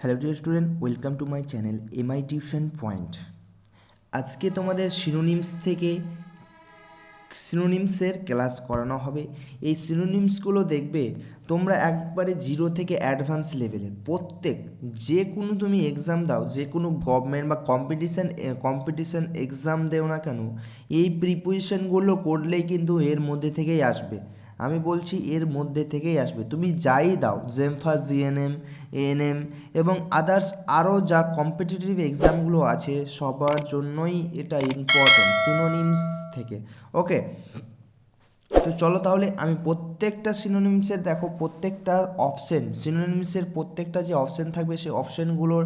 Hello dear student welcome to my channel MI tuition point আজকে তোমাদের synonyms থেকে সিনোনিমসের class করানো হবে। এই সিনোনিমসগুলো দেখবে, তোমরা একবারে জিরো থেকে অ্যাডভান্স লেভেলের প্রত্যেক যে কোনো তুমি এক্সাম দাও যে কোনো গভর্নমেন্ট বা কম্পিটিশান কম্পিটিশান এক্সাম দেও না কেন, এই প্রিপোজিশনগুলো করলেই কিন্তু এর মধ্যে থেকেই আসবে। আমি বলছি এর মধ্যে থেকেই আসবে। তুমি যাই দাও জেমফা জিএনএম এএনএম এবং আদার্স আরও যা কম্পিটিটিভ এক্সামগুলো আছে, সবার জন্যই এটা ইম্পর্টেন্ট সিনোনিমস থেকে। ওকে তো চলো তাহলে আমি প্রত্যেকটা সিনোনিমসের দেখো প্রত্যেকটা অপশন সিনোনিমসের প্রত্যেকটা যে অপশন থাকবে, সেই অপশনগুলোর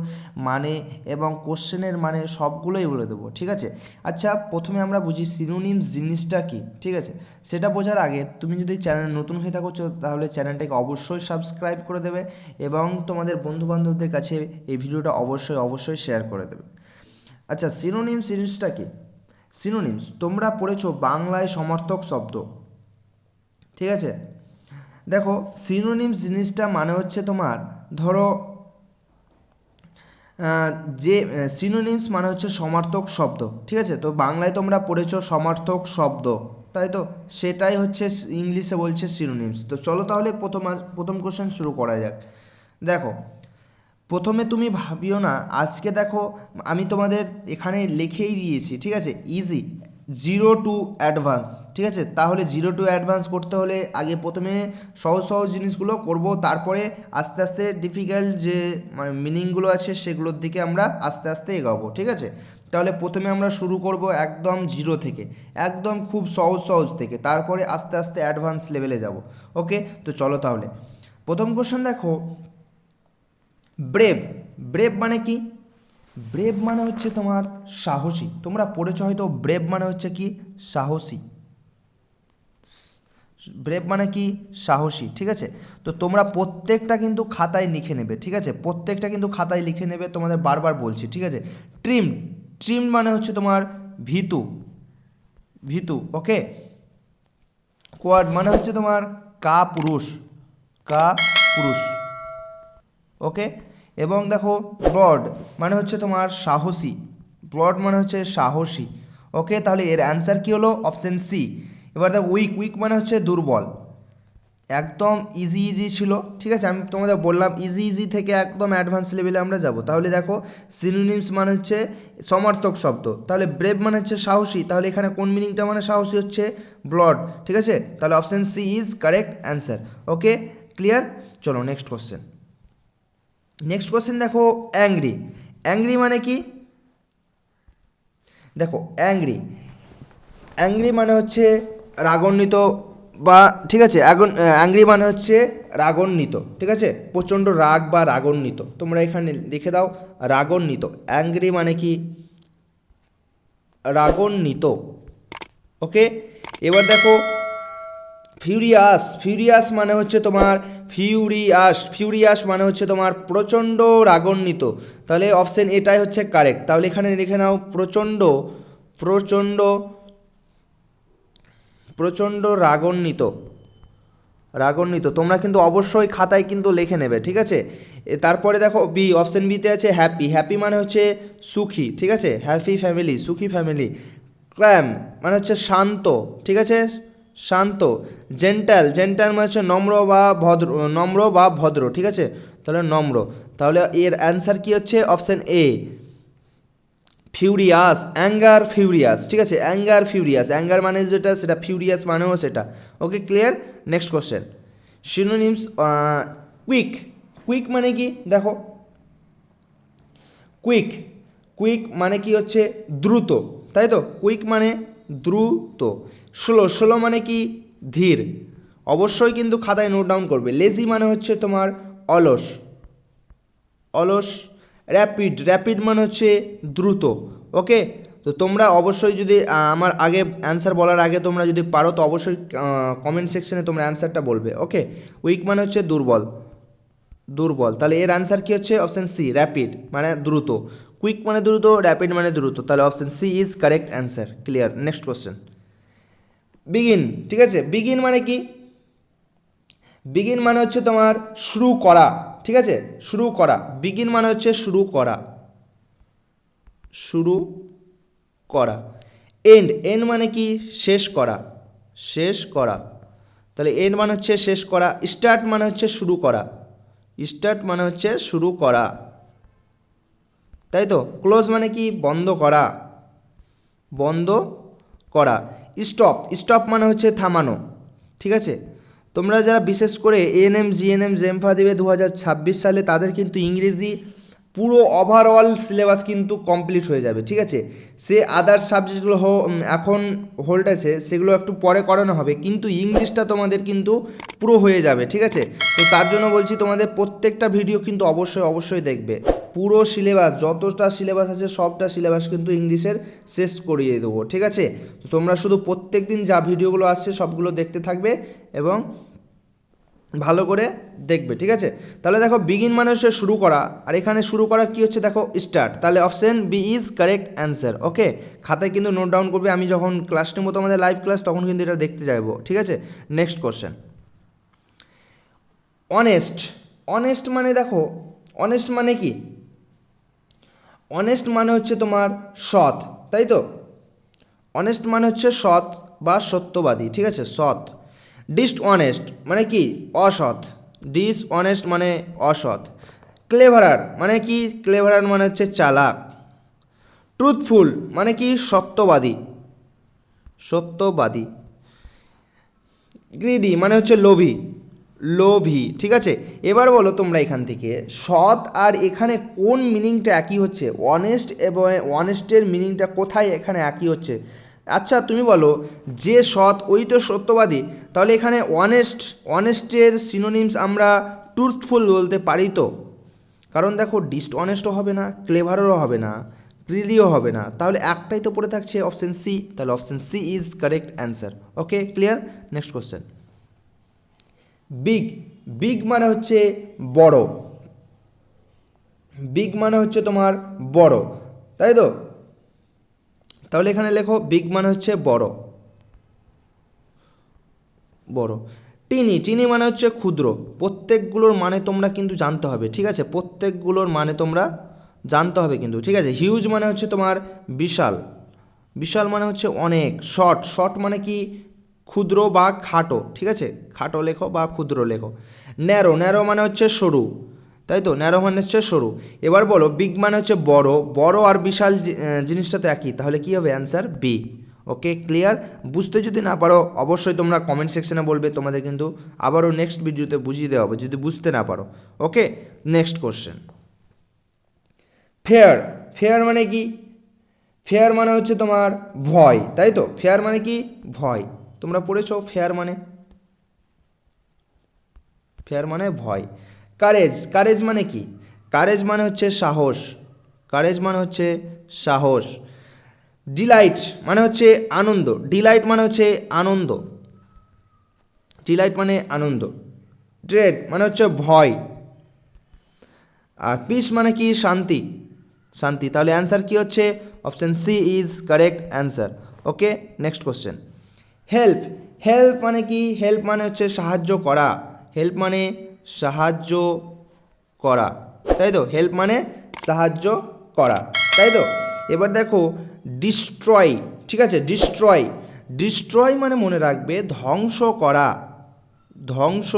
মানে এবং কোশ্চেনের মানে সবগুলোই বলে দেবো, ঠিক আছে? আচ্ছা প্রথমে আমরা বুঝি সিনোনিমস জিনিসটা কি, ঠিক আছে? সেটা বোঝার আগে তুমি যদি চ্যানেল নতুন হয়ে থাকো তাহলে চ্যানেলটাকে অবশ্যই সাবস্ক্রাইব করে দেবে এবং তোমাদের বন্ধুবান্ধবদের কাছে এই ভিডিওটা অবশ্যই অবশ্যই শেয়ার করে দেবে। আচ্ছা সিনোনিমস জিনিসটা কি? সিনোনিমস তোমরা পড়েছো বাংলায় সমার্থক শব্দ। ঠিক আছে? দেখো সিনোনিমস জিনিসটা মানে হচ্ছে তোমার, ধরো যে সিনোনিমস মানে হচ্ছে সমার্থক শব্দ, ঠিক আছে? তো বাংলায় তোমরা পড়েছো সমার্থক শব্দ, তাই তো? সেটাই হচ্ছে ইংলিশে বলছে সিনোনিমস তো চলো তাহলে প্রথম প্রথম কোশ্চেন শুরু করা যাক। দেখো, প্রথমে তুমি ভাবিও না, আজকে দেখো, আমি তোমাদের এখানে লিখেই দিয়েছি, ঠিক আছে? ইজি জিরো টু অ্যাডভান্স ঠিক আছে? তাহলে জিরো টু অ্যাডভান্স করতে হলে আগে প্রথমে সহজ সহজ জিনিসগুলো করব, তারপরে আস্তে আস্তে ডিফিকাল্ট যে মানে মিনিংগুলো আছে সেগুলোর দিকে আমরা আস্তে আস্তে এগাবো, ঠিক আছে? তাহলে প্রথমে আমরা শুরু করব একদম জিরো থেকে, একদম খুব সহজ সহজ থেকে, তারপরে আস্তে আস্তে অ্যাডভান্স লেভেলে যাব ওকে তো চলো তাহলে, প্রথম কোশ্চেন দেখো ব্রেভ ব্রেভ মানে কি? ব্রেভ মানে হচ্ছে তোমার সাহসী। তোমরা পড়েছো হয়তো ব্রেভ মানে হচ্ছে কি? সাহসী। ব্রেভ মানে কি? সাহসী, ঠিক আছে? তো তোমরা প্রত্যেকটা কিন্তু খাতায় লিখে নেবে, ঠিক আছে? প্রত্যেকটা কিন্তু খাতায় লিখে নেবে, তোমাদের বারবার বলছি, ঠিক আছে? ট্রিম ট্রিম মানে হচ্ছে তোমার ভিতু ভিতু ওকে কোয়াড মানে হচ্ছে তোমার কা পুরুষ কা পুরুষ ওকে এবং দেখো ব্রড মানে হচ্ছে তোমার সাহসী। ব্রড মানে হচ্ছে সাহসী। ওকে তাহলে এর অ্যান্সার কী হলো? অপশন সি এবার দেখো উইক উইক মানে হচ্ছে দুর্বল। একদম ইজি ইজি ছিল। ঠিক আছে, আমি তোমাদের বললাম ইজি ইজি থেকে একদম অ্যাডভান্স লেভেলে আমরা যাব। তাহলে দেখো সিনোনিমস মানে হচ্ছে সমার্থক শব্দ। তাহলে ব্রেভ মানে হচ্ছে সাহসী। তাহলে এখানে কোন মিনিংটা মানে সাহসী হচ্ছে? ব্লড ঠিক আছে? তাহলে option C is correct answer okay clear চলো নেক্সট কোশ্চেন নেক্সট কোশ্চেন দেখো অ্যাংরি অ্যাংরি মানে কি? দেখো অ্যাংরি অ্যাংরি মানে হচ্ছে রাগান্বিত বা, ঠিক আছে? অ্যাংরি মানে হচ্ছে রাগান্বিত, ঠিক আছে? প্রচণ্ড রাগ বা রাগান্বিত। তোমরা এখানে লিখে দাও, রাগান্বিত। অ্যাংরি মানে কি? রাগান্বিত। ওকে এবার দেখো ফিউরিয়াস ফিউরিয়াস মানে হচ্ছে তোমার ফিউরিয়াস ফিউরিয়াস মানে হচ্ছে তোমার প্রচণ্ড রাগান্বিত। তাহলে অপশন এটাই হচ্ছে কারেক্ট তাহলে এখানে লিখে নাও, প্রচণ্ড প্রচণ্ড প্রচণ্ড রাগান্বিত। রাগান্বিত। তোমরা কিন্তু অবশ্যই খাতায় কিন্তু লিখে নেবে, ঠিক আছে? তারপরে দেখো বি অপশন বিতে আছে হ্যাপি হ্যাপি মানে হচ্ছে সুখী, ঠিক আছে? হ্যাপি ফ্যামিলি সুখী ফ্যামিলি ক্ল্যাম মানে হচ্ছে শান্ত, ঠিক আছে? শান্ত জেন্টাল জেন্টাল মানে হচ্ছে নম্র বা ভদ্র, নম্র বা ভদ্র, ঠিক আছে? তাহলে নম্র। তাহলে এর অ্যান্সার কি হচ্ছে? Option A furious anger furious ঠিক আছে? অ্যাঙ্গার ফিউরিয়াস অ্যাঙ্গার মানে যেটা, সেটা ফিউরিয়াস মানেও সেটা। Okay clear next question synonyms quick quick মানে কি? দেখো। কুইক কুইক মানে কি হচ্ছে? দ্রুত, তাই তো? কুইক মানে দ্রুত। স্লো স্লো মানে কি? ধীর। অবশ্যই কিন্তু খাতায় নোট ডাউন করবে। লেজি মানে হচ্ছে তোমার অলস। অলস র্যাপিড র্যাপিড মানে হচ্ছে দ্রুত। ওকে তো তোমরা অবশ্যই যদি আমার আগে অ্যান্সার বলার আগে তোমরা যদি পারো, তো অবশ্যই কমেন্ট সেকশনে তোমরা অ্যান্সারটা বলবে। ওকে উইক মানে হচ্ছে দুর্বল। দুর্বল। তাহলে এর অ্যান্সার কি হচ্ছে? অপশন সি র্যাপিড মানে দ্রুত। কুইক মানে দ্রুত র্যাপিড মানে দ্রুত। তাহলে option C is correct answer clear next question begin ঠিক আছে? বিগিন মানে কি? বিগিন মানে হচ্ছে তোমার শুরু করা, ঠিক আছে? শুরু করা। বিগিন মানে হচ্ছে শুরু করা। শুরু করা। এন্ড এন্ড মানে কি? শেষ করা। শেষ করা। তাহলে এন্ড মানে হচ্ছে শেষ করা। স্টার্ট মানে হচ্ছে শুরু করা। স্টার্ট মানে হচ্ছে শুরু করা। তাই তো? ক্লোজ মানে কি? বন্ধ করা। বন্ধ করা। স্টপ স্টপ মানে হচ্ছে থামানো, ঠিক আছে? তোমরা যারা বিশেষ করে এএনএম জিএনএম জেমফা দেবে দু হাজার ছাব্বিশ সালে, তাদের কিন্তু ইংরেজি পুরো ওভারঅল সিলেবাস কিন্তু কমপ্লিট হয়ে যাবে, ঠিক আছে? সে আদার্স সাবজেক্টগুলো এখন হোল্ড আছে, সেগুলো একটু পরে করানো হবে, কিন্তু ইংলিশটা তোমাদের কিন্তু পুরো হয়ে যাবে, ঠিক আছে? তো তার জন্য বলছি তোমাদের প্রত্যেকটা ভিডিও কিন্তু অবশ্যই অবশ্যই দেখবে। পুরো সিলেবাস যতটা সিলেবাস আছে, সবটা সিলেবাস কিন্তু ইংলিশের শেষ করিয়ে দেবো, ঠিক আছে? তোমরা শুধু প্রত্যেক দিন যা ভিডিওগুলো আসছে, সবগুলো দেখতে থাকবে এবং ভালো করে দেখবে, ঠিক আছে? তাহলে দেখো বিগিন মানে হচ্ছে শুরু করা, আর এখানে শুরু করা কি হচ্ছে দেখো স্টার্ট তাহলে option B is correct answer okay খাতায় কিন্তু নোট ডাউন করবে, আমি যখন ক্লাস নেব তোমাদের লাইভ ক্লাস তখন কিন্তু এটা দেখতে যাব ঠিক আছে? নেক্সট কোশ্চেন অনেস্ট অনেস্ট মানে দেখো অনেস্ট মানে কি? অনেস্ট মানে হচ্ছে তোমার সৎ, তাই তো? অনেস্ট মানে হচ্ছে সৎ বা সত্যবাদী, ঠিক আছে? সৎ। ডিস্ট অনেস্ট মানে কি? অসৎ। ডিস অনেস্ট মানে অসৎ। ক্লেভারার মানে কি? ক্লেভারার মানে হচ্ছে চালাক। ট্রুথফুল মানে কি? সত্যবাদী। সত্যবাদী। গ্রিডি মানে হচ্ছে লোভী। লোভী, ঠিক আছে? এবার বলো তোমরা এখান থেকে, সৎ আর এখানে কোন মিনিংটা একই হচ্ছে? অনেস্ট এবং অনেস্টের মিনিংটা কোথায় এখানে একই হচ্ছে? আচ্ছা তুমি বলো, যে সৎ, ওই তো সত্যবাদী। তাহলে এখানে অনেস্ট অনেস্টের সিনোনিমস আমরা ট্রুথফুল বলতে পারি তো? কারণ দেখো ডিস্ট অনেস্টও হবে না ক্লেভারও হবে না গ্রিডিও হবে না। তাহলে একটাই তো পড়ে থাকছে অপশন সি তাহলে option C is correct answer okay clear next question big big মানে হচ্ছে বড়। বিগ মানে হচ্ছে তোমার বড়। তাই তো? তাহলে এখানে লেখো বিগ মানে হচ্ছে বড়। বড়। টিনি টিনি মানে হচ্ছে ক্ষুদ্র। প্রত্যেকগুলোর মানে তোমরা কিন্তু জানতে হবে, ঠিক আছে? প্রত্যেকগুলোর মানে তোমরা জানতে হবে কিন্তু, ঠিক আছে? হিউজ মানে হচ্ছে তোমার বিশাল। বিশাল মানে হচ্ছে অনেক। শর্ট শর্ট মানে কি? ক্ষুদ্র বা খাটো, ঠিক আছে? খাটো লেখো বা ক্ষুদ্র লেখো। ন্যারো ন্যারো মানে হচ্ছে সরু। তাই তো? ন্যারো মানে হচ্ছে সরু। এবার বলো বিগ মানে হচ্ছে বড়। বড় আর বিশাল জিনিসটা তো একই। তাহলে কি হবে অ্যান্সার বি ওকে ক্লিয়ার বুঝতে যদি না পারো, অবশ্যই তোমরা কমেন্ট সেকশনে বলবে। তোমাদের কিন্তু আবারও নেক্সট ভিডিওতে বুঝিয়ে দেওয়া হবে, যদি বুঝতে না পারো। Okay next question fair fair মানে কি? ফেয়ার মানে হচ্ছে তোমার ভয়, তাই তো? ফেয়ার মানে কি? ভয়। তোমরা পড়েছো ফেয়ার মানে? ফেয়ার মানে ভয়। কারেজ কারেজ মানে কি? কারেজ মানে হচ্ছে সাহস। কারেজ মানে হচ্ছে সাহস। ডিলাইট মানে হচ্ছে আনন্দ। ডিলাইট মানে হচ্ছে আনন্দ। ডিলাইট মানে আনন্দ। ড্রেড মানে হচ্ছে ভয়। আর পিস মানে কি? শান্তি। শান্তি। তাহলে অ্যান্সার কি হচ্ছে? Option C is correct answer. Okay, next question. Help. Help মানে কি? হেল্প মানে হচ্ছে সাহায্য করা। হেল্প মানে সাহায্য করা, তাই তো? হেল্প মানে সাহায্য করা, তাই তো? এবার দেখো ডিস্ট্রয় ঠিক আছে? ডিস্ট্রয় ডিস্ট্রয় মানে মনে রাখবে ধ্বংস করা ধ্বংস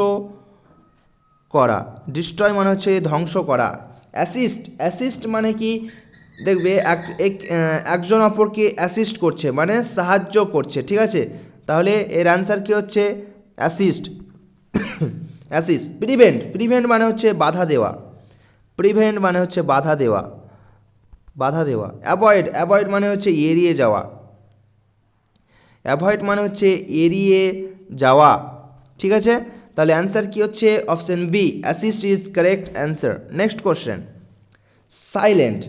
করা। ডিস্ট্রয় মানে হচ্ছে ধ্বংস করা। অ্যাসিস্ট অ্যাসিস্ট মানে কি? দেখবে এক, এক- একজন অপরকে অ্যাসিস্ট করছে মানে সাহায্য করছে, ঠিক আছে? তাহলে এর অ্যান্সার কি হচ্ছে? অ্যাসিস্ট অ্যাসিস্ট প্রিভেন্ট প্রিভেন্ট মানে হচ্ছে বাধা দেওয়া। প্রিভেন্ট মানে হচ্ছে বাধা দেওয়া। বাধা দেওয়া। অ্যাভয়েড অ্যাভয়েড মানে হচ্ছে এড়িয়ে যাওয়া। অ্যাভয়েড মানে হচ্ছে এড়িয়ে যাওয়া। ঠিক আছে? তাহলে অ্যান্সার কি হচ্ছে? Option B assist is correct answer next question silent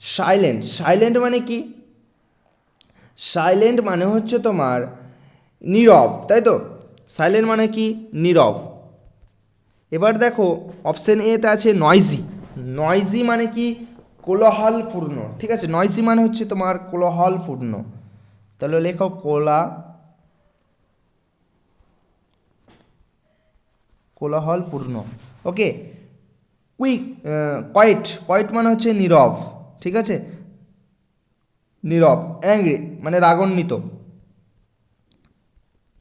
silent silent মানে কি? সাইলেন্ট মানে হচ্ছে তোমার নীরব, তাই তো? সাইলেন্ট মানে কি? নীরব। এবার দেখো অপশন এতে আছে নয়জি নয়জি মানে কি? কোলাহলপূর্ণ, ঠিক আছে? নয়জি মানে হচ্ছে তোমার কোলাহলপূর্ণ। তাহলে লেখো কোলা কোলাহলপূর্ণ। ওকে কুইক কয়েট কয়েট মানে হচ্ছে নীরব, ঠিক আছে? নীরব অ্যাংরি মানে রাগান্বিত।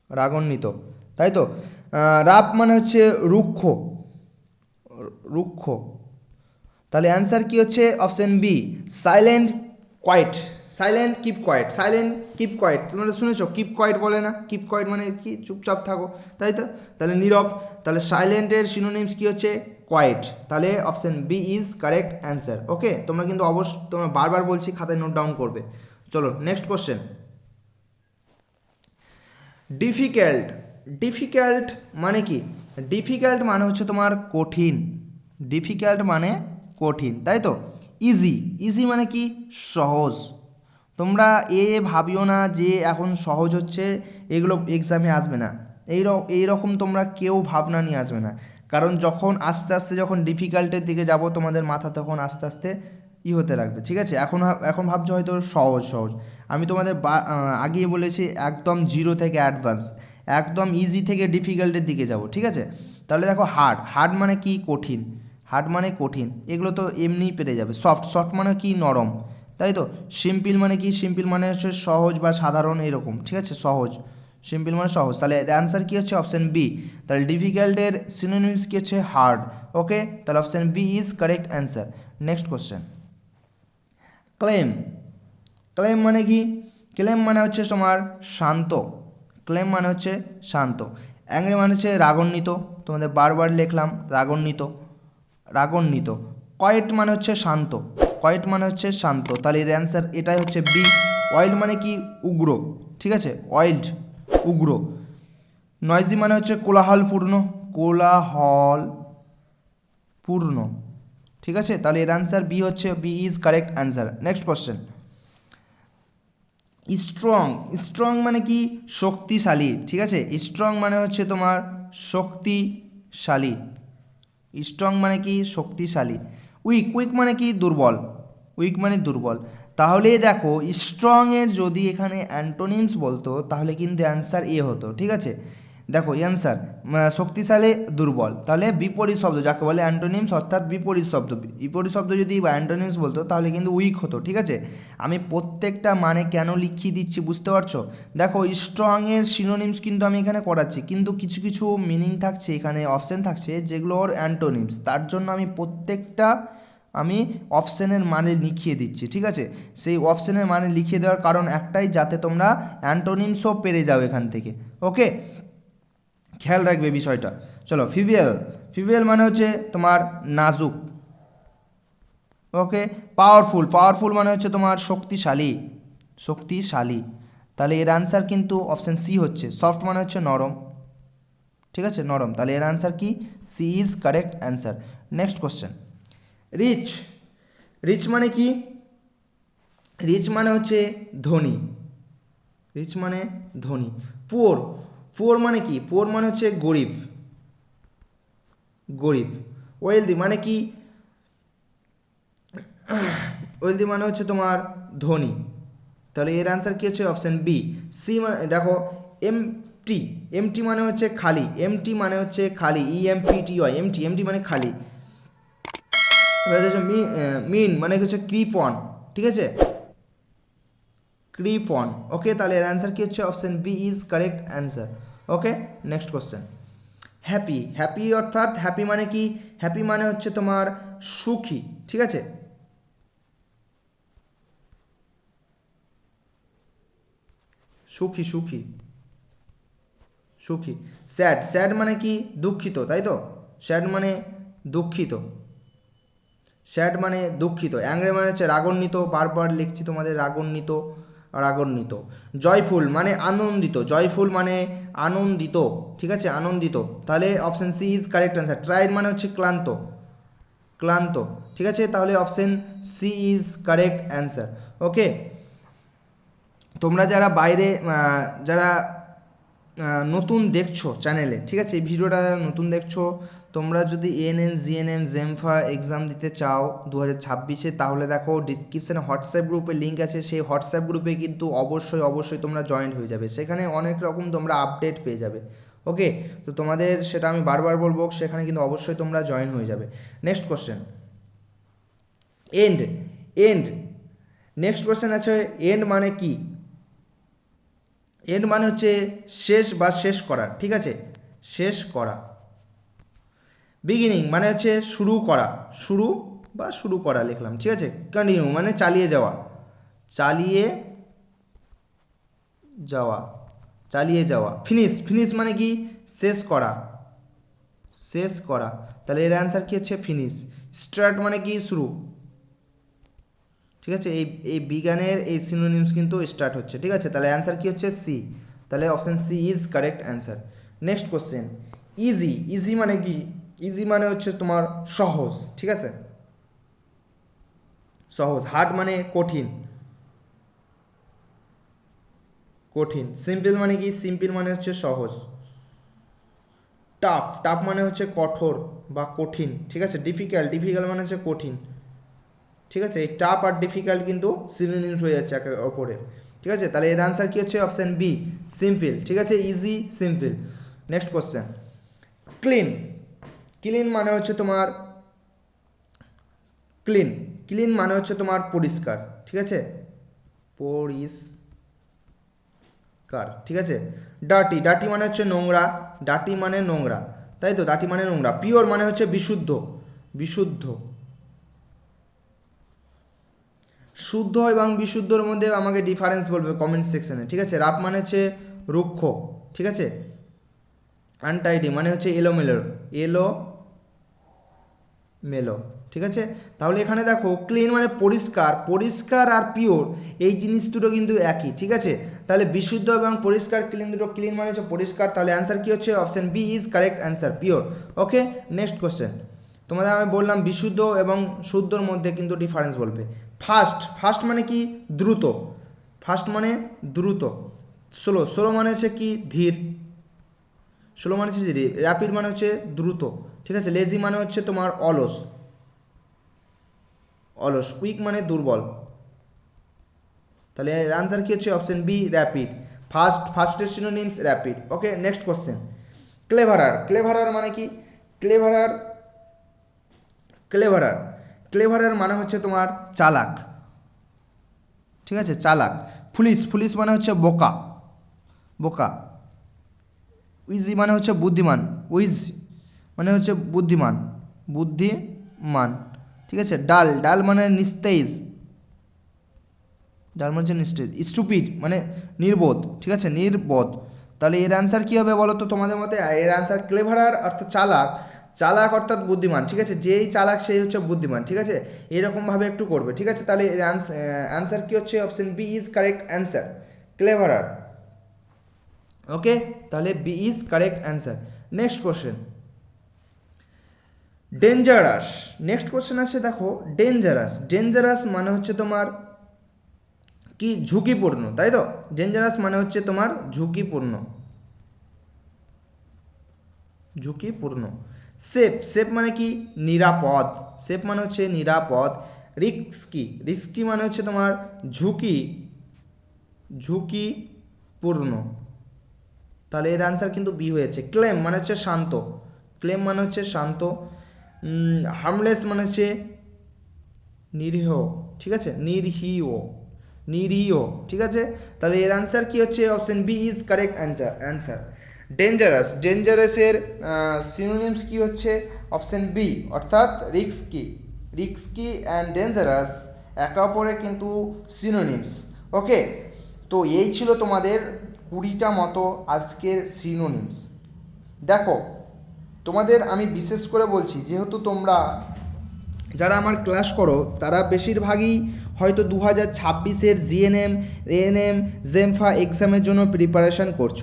রাগান্বিত, তাই তো? রাপ মানে হচ্ছে রুক্ষ। রুক্ষ। তাহলে অ্যান্সার কি হচ্ছে? Option B silent quiet silent keep quiet silent keep quiet তোমরা শুনেছো? কিপ কোয়াইট বলে না? কিপ কোয়াইট মানে কি? চুপচাপ থাকো। তাই তো? তাহলে নীরব। তাহলে সাইলেন্টের সিনোনিমস কি হচ্ছে? কোয়াইট তাহলে option B is correct answer okay তোমরা কিন্তু অবশ্য, তোমরা বারবার বলছি, খাতায় নোট ডাউন করবে। চলো নেক্সট কোশ্চেন ডিফিকাল্ট ডিফিকাল্ট মানে কি? ডিফিকাল্ট মানে হচ্ছে তোমার কঠিন। ডিফিকাল্ট মানে কঠিন, তাই তো? ইজি ইজি মানে কি? সহজ। তোমরা এ ভাবিও না যে এখন সহজ হচ্ছে, এগুলো এক্সামে আসবে না। এই এইরকম তোমরা কেউ ভাবনা নিয়ে আসবে না। কারণ যখন আস্তে আস্তে যখন ডিফিকাল্টের দিকে যাব, তোমাদের মাথা তখন আস্তে আস্তে ই হতে লাগবে, ঠিক আছে? এখন এখন ভাবছ হয়তো সহজ সহজ। আমি তোমাদের আগিয়ে বলেছি, একদম জিরো থেকে অ্যাডভান্স একদম ইজি থেকে ডিফিকাল্টের দিকে যাব, ঠিক আছে? তাহলে দেখো হার্ড হার্ড মানে কি? কঠিন। হার্ড মানে কঠিন। এগুলো তো এমনিই পেরে যাবে। সফট সফট মানে কি? নরম। তাই তো? সিম্পল মানে কি? সিম্পল মানে হচ্ছে সহজ বা সাধারণ এরকম, ঠিক আছে? সহজ। সিম্পল মানে সহজ। তাহলে অ্যান্সার কি হচ্ছে? অপশান বি তাহলে ডিফিকাল্টের সিনোনিমস কি হচ্ছে? হার্ড ওকে তাহলে option B is correct answer next question claim claim মানে কি? ক্লেম মানে হচ্ছে তোমার শান্ত। ক্লেম মানে হচ্ছে শান্ত। অ্যাংরি মানে হচ্ছে রাগান্বিত। তোমাদের বারবার লিখলাম, রাগান্বিত রাগান্বিত। কয়েট মানে হচ্ছে শান্ত। কয়েট মানে হচ্ছে শান্ত। তাহলে এর অ্যান্সার এটাই হচ্ছে বি ওয়াইল্ড মানে কি? উগ্র। ঠিক আছে? ওয়াইল্ড উগ্র। নয়জি মানে হচ্ছে কোলাহলপূর্ণ কোলাহল পূর্ণ ঠিক আছে? তাহলে এর অ্যান্সার বি হচ্ছে B is correct answer next question strong strong মানে কি? শক্তিশালী, ঠিক আছে? স্ট্রং মানে হচ্ছে তোমার শক্তিশালী। স্ট্রং মানে কি? শক্তিশালী। উইক উইক মানে কি? দুর্বল। উইক মানে দুর্বল। তাহলে দেখো স্ট্রংয়ের যদি এখানে অ্যান্টোনিমস বলতো, তাহলে কিন্তু অ্যান্সার এ হতো, ঠিক আছে? দেখো অ্যান্সার শক্তিশালী, দুর্বল। তাহলে বিপরীত শব্দ যাকে বলে অ্যান্টোনিমস অর্থাৎ বিপরীত শব্দ। বিপরীত শব্দ যদি বা অ্যান্টোনিমস বলতো, তাহলে কিন্তু উইক হতো, ঠিক আছে? আমি প্রত্যেকটা মানে কেন লিখিয়ে দিচ্ছি বুঝতে পারছ? দেখো স্ট্রংয়ের সিনোনিমস কিন্তু আমি এখানে করাচ্ছি, কিন্তু কিছু কিছু মিনিং থাকছে, এখানে অপশান থাকছে, যেগুলো ওর অ্যান্টোনিমস তার জন্য আমি প্রত্যেকটা আমি অপশানের মানে লিখিয়ে দিচ্ছি, ঠিক আছে? সেই অপশানের মানে লিখিয়ে দেওয়ার কারণ একটাই, যাতে তোমরা অ্যান্টোনিমসও পেরে যাও এখান থেকে ওকে খেয়াল রাখবে বিষয়টা। চলো ফিভিয়াল ফিভিয়াল মানে হচ্ছে তোমার নাজুক। ওকে পাওয়ারফুল পাওয়ারফুল মানে হচ্ছে তোমার শক্তিশালী। শক্তিশালী। তাহলে এর আনসার কিন্তু অপশান সি হচ্ছে। সফট মানে হচ্ছে নরম। ঠিক আছে? নরম। তাহলে এর আনসার কি? C is correct answer next question rich rich মানে কি? রিচ মানে হচ্ছে ধনী। রিচ মানে ধনী। পুয়ার পুয়ার মানে কি? পুয়ার মানে হচ্ছে গরিব। গরিব। ওয়েলদি মানে কি? ওয়েলদি মানে হচ্ছে তোমার ধনী। তাহলে এর অ্যান্সার কি হচ্ছে অপশন বি সি মানে দেখো এম টি এমটি মানে হচ্ছে খালি। এমটি মানে হচ্ছে খালি। E M P T Y empty empty মানে খালি। মিন মানে হচ্ছে? ক্রিপ অন ঠিক আছে? ক্রিপ অন ওকে তাহলে এর অ্যান্সার কি হচ্ছে? Option B is correct answer okay next question happy happy অর্থাৎ হ্যাপি মানে কি? হ্যাপি মানে হচ্ছে তোমার সুখী, ঠিক আছে? সুখী সুখী। সুখী। স্যাড স্যাড মানে কি? দুঃখিত, তাই তো? স্যাড মানে দুঃখিত। স্যাড মানে দুঃখিত। অ্যাংরে মানে হচ্ছে রাগান্বিত, বারবার লিখছি তোমাদের রাগান্বিত। রাগান্বিত। জয়ফুল মানে আনন্দিত। জয়ফুল মানে আনন্দিত। ঠিক আছে? আনন্দিত। তাহলে option C is correct answer tired মানে হচ্ছে ক্লান্ত। ক্লান্ত। ঠিক আছে? তাহলে option C is correct answer okay তোমরা যারা বাইরে যারা নতুন দেখছ চ্যানেলে ঠিক আছে? এই ভিডিওটা নতুন দেখছ, তোমরা যদি এএনএম জিএনএম জেমফা এক্সাম দিতে চাও দু হাজার ছাব্বিশে, তাহলে দেখো ডিসক্রিপশানে হোয়াটসঅ্যাপ গ্রুপে লিঙ্ক আছে, সেই হোয়াটসঅ্যাপ গ্রুপে কিন্তু অবশ্যই অবশ্যই তোমরা জয়েন্ট হয়ে যাবে। সেখানে অনেক রকম তোমরা আপডেট পেয়ে যাবে ওকে তো তোমাদের সেটা আমি বারবার বলব, সেখানে কিন্তু অবশ্যই তোমরা জয়েন হয়ে যাবে। Next question end end next question আছে এন্ড মানে কি? এন্ড মানে হচ্ছে শেষ বা শেষ করা, ঠিক আছে? শেষ করা। বিগিনিং মানে হচ্ছে শুরু করা, শুরু বা শুরু করা লিখলাম, ঠিক আছে? কন্টিনিউ মানে চালিয়ে যাওয়া চালিয়ে যাওয়া চালিয়ে যাওয়া। ফিনিশ ফিনিশ মানে কি? শেষ করা শেষ করা। তাহলে এর অ্যান্সার কি হচ্ছে? ফিনিশ স্টার্ট মানে কি? শুরু। ঠিক আছে? এই এই বিজ্ঞানের এই সিনোনিমস কিন্তু স্টার্ট হচ্ছে, ঠিক আছে? তাহলে অ্যান্সার কি হচ্ছে? সি তাহলে option C is correct answer next question easy easy মানে কি? ইজি মানে হচ্ছে তোমার সহজ, ঠিক আছে? সহজ। হার্ড মানে কঠিন। কঠিন। সিম্পল মানে কি? সিম্পল মানে হচ্ছে সহজ। টাফ টাফ মানে হচ্ছে কঠোর বা কঠিন, ঠিক আছে? ডিফিকাল্ট ডিফিকাল্ট মানে হচ্ছে কঠিন। ঠিক আছে? এই টাফ আর ডিফিকাল্ট কিন্তু সিনোনিমস হয়ে যাচ্ছে একে অপরের ঠিক আছে? তাহলে এর আনসার কি হচ্ছে? অপশন বি সিম্পল ঠিক আছে? Easy simple next question clean clean মানে হচ্ছে তোমার ক্লিন ক্লিন মানে হচ্ছে তোমার পরিষ্কার। ঠিক আছে? পরিষ্কার। ঠিক আছে? ডাটি ডাটি মানে হচ্ছে নোংরা। ডাটি মানে নোংরা। তাই তো? ডাটি মানে নোংরা। পিওর মানে হচ্ছে বিশুদ্ধ। বিশুদ্ধ। শুদ্ধ এবং বিশুদ্ধর মধ্যে আমাকে ডিফারেন্স বলবে কমেন্ট সেকশনে ঠিক আছে? রাপ মানে হচ্ছে রুক্ষ, ঠিক আছে? আনটাইডি মানে হচ্ছে এলো এলোমেলো এলো মেলো ঠিক আছে? তাহলে এখানে দেখো ক্লিন মানে পরিষ্কার পরিষ্কার আর পিওর এই জিনিস দুটো কিন্তু একই, ঠিক আছে? তাহলে বিশুদ্ধ এবং পরিষ্কার ক্লিন দুটো ক্লিন মানে হচ্ছে পরিষ্কার, তাহলে অ্যান্সার কি হচ্ছে? Option B is correct answer pure okay next question তোমাদের আমি বললাম বিশুদ্ধ এবং শুদ্ধর মধ্যে কিন্তু ডিফারেন্স বলবে। ফাস্ট ফাস্ট মানে কি? দ্রুত। ফাস্ট মানে দ্রুত। স্লো স্লো মানে হচ্ছে কি? ধীর। স্লো মানে হচ্ছে র্যাপিড মানে হচ্ছে দ্রুত। ঠিক আছে? লেজি মানে হচ্ছে তোমার অলস। অলস। উইক মানে দুর্বল। তাহলে এর আনসার কি হচ্ছে? Option B rapid fast ফাস্টের synonyms rapid okay next question cleverer cleverer মানে কি? ক্লেভারার ক্লেভারার ক্লেভারার মানে হচ্ছে তোমার চালাক। ঠিক আছে? চালাক। পুলিশ পুলিশ মানে হচ্ছে বোকা। বোকা। উইজি মানে হচ্ছে বুদ্ধিমান। উইজ মানে হচ্ছে বুদ্ধিমান। বুদ্ধিমান। ঠিক আছে? ডাল। ডাল মানে নিস্তেজ। ডাল মানে হচ্ছে নিস্তেজ। স্টুপিড মানে নির্বোধ। ঠিক আছে? নির্বোধ। তাহলে এর অ্যান্সার কী হবে বলো তো তোমাদের মতে? এর অ্যান্সার ক্লেভারার অর্থাৎ চালাক। চালাক অর্থাৎ বুদ্ধিমান, ঠিক আছে? যেই চালাক সেই হচ্ছে বুদ্ধিমান, ঠিক আছে? এরকমভাবে একটু করবে, ঠিক আছে? তাহলে এর অ্যান্সার কী হচ্ছে? Option B is correct answer cleverer okay তাহলে B is correct answer next question dangerous next question আছে, দেখো ডেঞ্জারাস ডেঞ্জারাস মানে হচ্ছে তোমার কি? ঝুঁকিপূর্ণ, তাই তো? ডেঞ্জারাস মানে হচ্ছে তোমার ঝুঁকিপূর্ণ। ঝুঁকিপূর্ণ। সেফ সেফ মানে কি? নিরাপদ। সেফ মানে হচ্ছে নিরাপদ। রিস্কি রিস্কি মানে হচ্ছে তোমার ঝুঁকি, ঝুঁকিপূর্ণ। তাহলে এর আনসার কিন্তু বি হয়েছে। ক্লেম মানে হচ্ছে শান্ত। ক্লেম মানে হচ্ছে শান্ত। হার্মলেস মানে হচ্ছে নিরীহ। ঠিক আছে? নিরীহ। নিরীহ। ঠিক আছে? তাহলে এর আনসার কি হচ্ছে? Option B is correct answer answer dangerous ডেঞ্জারাসের synonyms কি হচ্ছে? অপশন বি অর্থাৎ রিস্কি রিস্কি অ্যান্ড ডেঞ্জারাস একে অপরের কিন্তু সিনোনিমস ওকে তো এই ছিল তোমাদের কুড়িটা মতো আজকের সিনোনিমস দেখো, তোমাদের আমি বিশেষ করে বলছি, যেহেতু তোমরা যারা আমার ক্লাস করো, তারা বেশিরভাগই হয়তো দু হাজার ছাব্বিশের জিএনএম এএনএম জেমফা এক্সামের জন্য প্রিপারেশান করছ,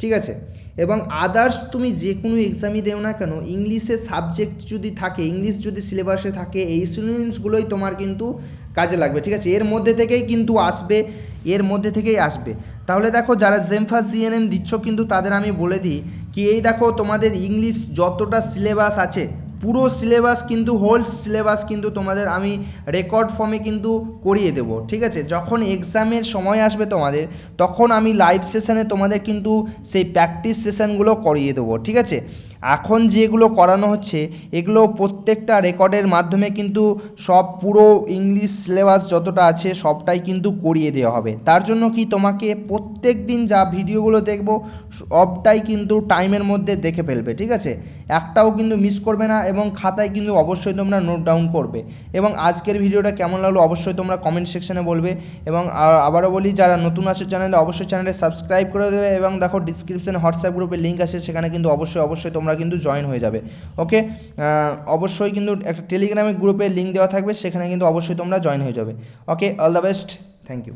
ঠিক আছে? এবং আদার্স তুমি যে কোনো এক্সামই দেও না কেন ইংলিশে সাবজেক্ট যদি থাকে ইংলিশ যদি সিলেবাসে থাকে, এই সিনোনিমসগুলোই তোমার কিন্তু কাজে লাগবে, ঠিক আছে? এর মধ্যে থেকেই কিন্তু আসবে, এর মধ্যে থেকেই আসবে। তাহলে দেখো, যারা জেমফাস জিএনএম দিচ্ছ, কিন্তু তাদের আমি বলে দিই, কি এই দেখো, তোমাদের ইংলিশ যতটা সিলেবাস আছে পুরো সিলেবাস কিন্তু হোল সিলেবাস কিন্তু তোমাদের আমি রেকর্ড ফর্মে কিন্তু করিয়ে দেব, ঠিক আছে? যখন এক্সামের সময় আসবে তোমাদের, তখন আমি লাইভ সেশনে তোমাদের কিন্তু সেই প্র্যাকটিস সেশনগুলো করিয়ে দেবো, ঠিক আছে? এখন যেগুলো করানো হচ্ছে, এগুলো প্রত্যেকটা রেকর্ডের মাধ্যমে কিন্তু সব পুরো ইংলিশ সিলেবাস যতটা আছে সবটাই কিন্তু করিয়ে দেওয়া হবে। তার জন্য কি তোমাকে প্রত্যেক দিন যা ভিডিওগুলো দেখব, সবটাই কিন্তু টাইমের মধ্যে দেখে ফেলবে, ঠিক আছে? একটাও কিন্তু মিস করবে না এবং খাতায় কিন্তু অবশ্যই তোমরা নোট ডাউন করবে। এবং আজকের ভিডিওটা কেমন লাগল অবশ্যই তোমরা কমেন্ট সেকশনে বলবে। এবং আবারও বলি, যারা নতুন আছো চ্যানেলে, অবশ্যই চ্যানেলে সাবস্ক্রাইব করে দেবে। এবং দেখো ডিসক্রিপশনে হোয়াটসঅ্যাপ গ্রুপের লিঙ্ক আছে, সেখানে কিন্তু অবশ্যই অবশ্যই তোমরা কিন্তু জয়েন হয়ে যাবে। ওকে অবশ্যই কিন্তু একটা টেলিগ্রামের গ্রুপের লিঙ্ক দেওয়া থাকবে, সেখানে কিন্তু অবশ্যই তোমরা জয়েন হয়ে যাবে। Okay all the best thank you